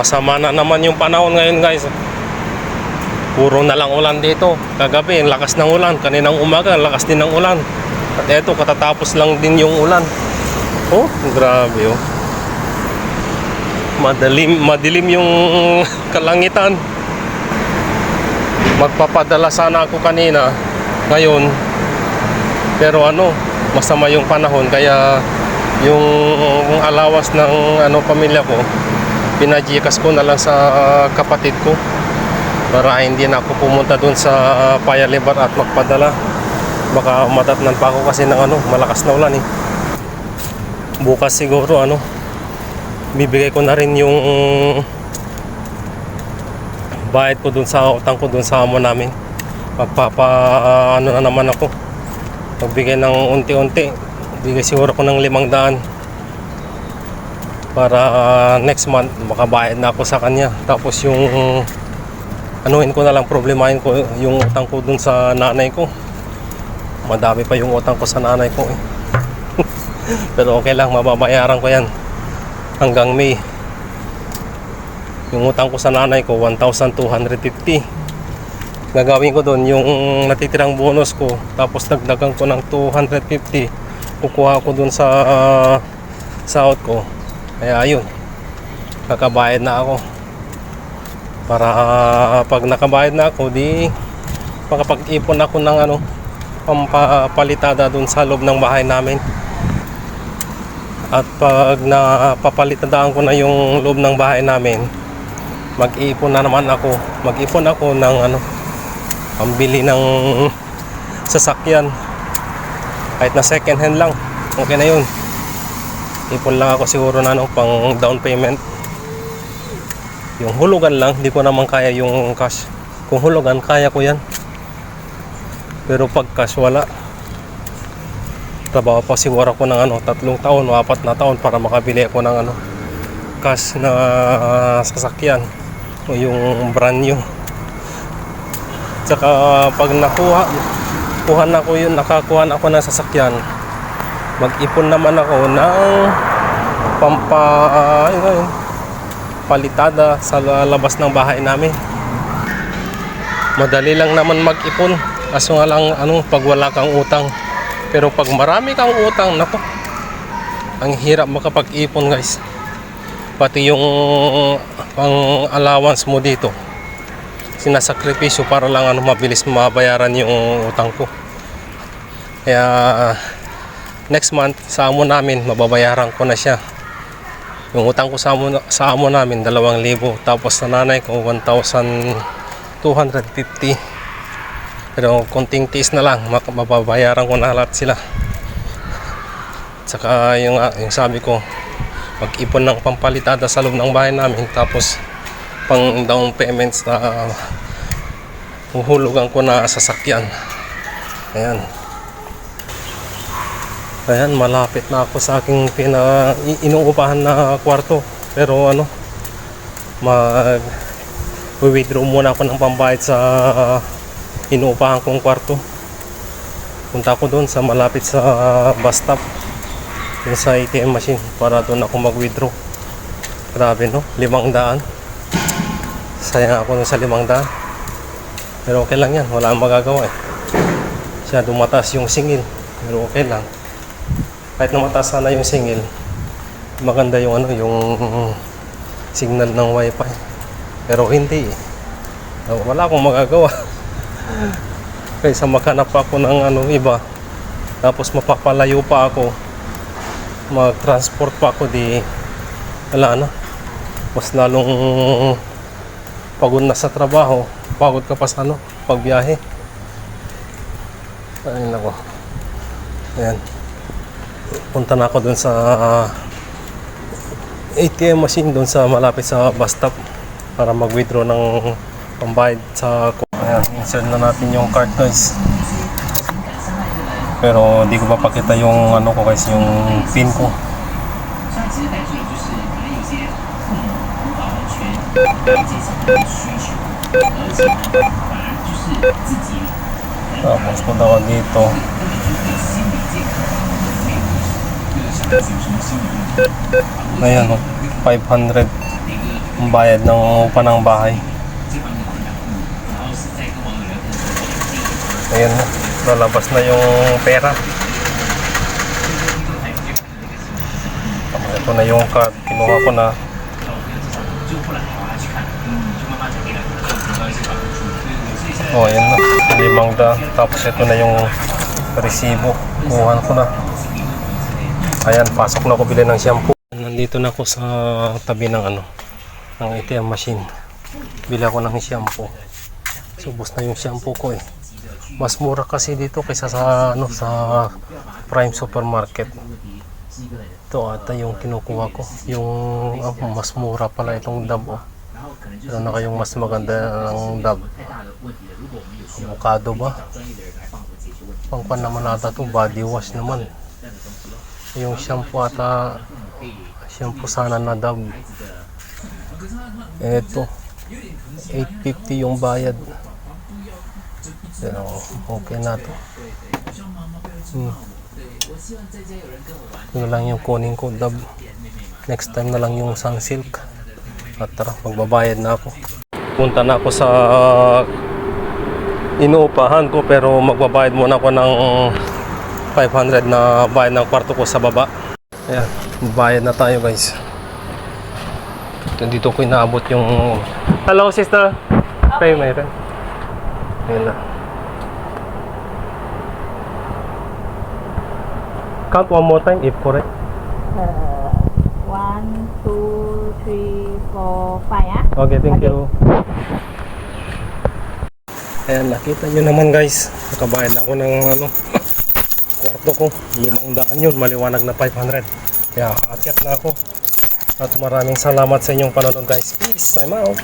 Masama na naman yung panahon ngayon guys. Puro na lang ulan dito. Kagabi, ang lakas ng ulan. Kaninang umaga, lakas din ng ulan. At eto, katatapos lang din yung ulan. Oh, grabe oh. Madilim, madilim yung kalangitan. Magpapadala sana ako kanina. Ngayon, pero ano, masama yung panahon kaya yung, yung alawas ng ano pamilya ko, pinajikas ko na lang sa ah, kapatid ko para hindi na ako pumunta doon sa Payalibar at magpadala. Baka madatnan pa ako kasi ng ano, malakas na ulan eh. Bukas siguro ano, bibigay ko na rin yung bayad ko dun sa utang ko dun sa amo namin. Magpapa ah, ano na naman ako. Magbigay ng unti-unti. Bigay siguro ko ng limang daan para ah, next month makabayad na ako sa kanya. Tapos yung anuhin ko na lang problemahin ko yung utang ko dun sa nanay ko. Madami pa yung utang ko sa nanay ko. eh. Pero okay lang, mababayaran ko yan hanggang May. Yung utang ko sa nanay ko, 1,250. Gagawin ko doon yung natitirang bonus ko. Tapos dagdagan ko ng 250. Kukuha ko doon sa uh, sahod ko. Kaya ayun. Kakabayad na ako. Para ah, pag nakabayad na ako, di makapag-ipon ako ng ano, pampapalitada doon sa loob ng bahay namin. At pag napapalitadaan ko na yung loob ng bahay namin, mag-iipon na naman ako. Mag-ipon ako ng ano, pambili ng sasakyan. Kahit na second hand lang, okay na yun. Ipon lang ako siguro na ano, pang down payment. Yung hulugan lang, di ko naman kaya yung cash. Kung hulugan, kaya ko yan. Pero pag cash, wala trabaho pa siguro ako ng ano, tatlong taon o apat na taon para makabili ako ng ano, cash na sasakyan o yung brand new. Tsaka pag nakuha, kuha na ko yun, nakakuha na ako ng sasakyan, mag-ipon naman ako ng pampa, yun, yun, palitada sa labas ng bahay namin. Madali lang naman mag-ipon. Kaso nga lang, ano, pag wala kang utang, pero pag marami kang utang, nako, ang hirap makapag-ipon guys. Pati yung pang allowance mo dito, sinasakripisyo para lang ano, mabilis mabayaran yung utang ko. Kaya next month sa amo namin, mababayaran ko na siya. Yung utang ko sa amo, sa amo namin, 2,000. Tapos sa nanay ko, 1,250. Pero konting tiis na lang, mababayaran ko na lahat sila. Tsaka yung, ah, yung sabi ko, mag-ipon ng pampalitada sa loob ng bahay namin. Tapos pang down payments na uh, uhulugan ko na sasakyan. Ayan. Ayan, malapit na ako sa aking pina, inuupahan na kwarto. Pero ano, mag withdraw muna ako ng pambayad sa inuupahan kong kwarto. Punta ako doon sa malapit sa bus stop. Doon sa ATM machine para doon ako mag-withdraw. Grabe no, limang daan. Sayang ako sa limang daan. Pero okay lang yan, wala akong magagawa eh. Siya dumataas yung singil. Pero okay lang. Kahit na mataas sana yung singil, maganda yung ano, yung signal ng wifi. Pero hindi eh. Wala akong magagawa. Kaysa makanap ako ng ano iba. Tapos mapapalayo pa ako. Mag-transport pa ako di wala na. Mas lalong pagod na sa trabaho. Pagod ka pa sa ano, pagbiyahe. Ay nako. Ayan. Punta na ako dun sa ATM machine dun sa malapit sa bus stop para mag-withdraw ng pambayad sa Ayan, insert na natin yung card guys. Pero di ko pa pakita yung ano ko guys, yung pin ko. Tapos punta ko dito. Ayan o, 500. ang bayad ng upa ng bahay. Ayan na, lalabas na yung pera. Ito na yung card, kinuha ko na. Oh, ayan na, limang da. Tapos ito na yung resibo, kuha ko na. Ayan, pasok na ako bili ng shampoo. Nandito na ako sa tabi ng ano, ng ATM machine. Bili ako ng shampoo. Subos na yung shampoo ko eh. Mas mura kasi dito kaysa sa ano sa Prime Supermarket. Ito ata yung kinukuha ko. Yung ah, mas mura pala itong Dove oh. Meron na kayong mas maganda ng Dove. Avocado ba? Pangpan naman ata to body wash naman. Yung shampoo ata shampoo sana na Dove. Eto 850 yung bayad. Pero okay na to. Hmm. Na lang yung kunin ko Dove. Next time na lang yung Sunsilk. At tara, magbabayad na ako. Punta na ako sa inuupahan ko pero magbabayad muna ako ng 500 na bayad ng kwarto ko sa baba. Ayan, bayad na tayo guys. Ito, dito ko inaabot yung... Hello sister! Pay mayroon. Ayan na. Count one more time if correct. Uh, one, two, three, four, five, ah? Okay, thank you. Ayan, nakita nyo naman guys. Nakabayad ako ng ano, kwarto ko. Limang daan yun, maliwanag na 500. Kaya akyat na ako. At maraming salamat sa inyong panonood guys. Peace, I'm out.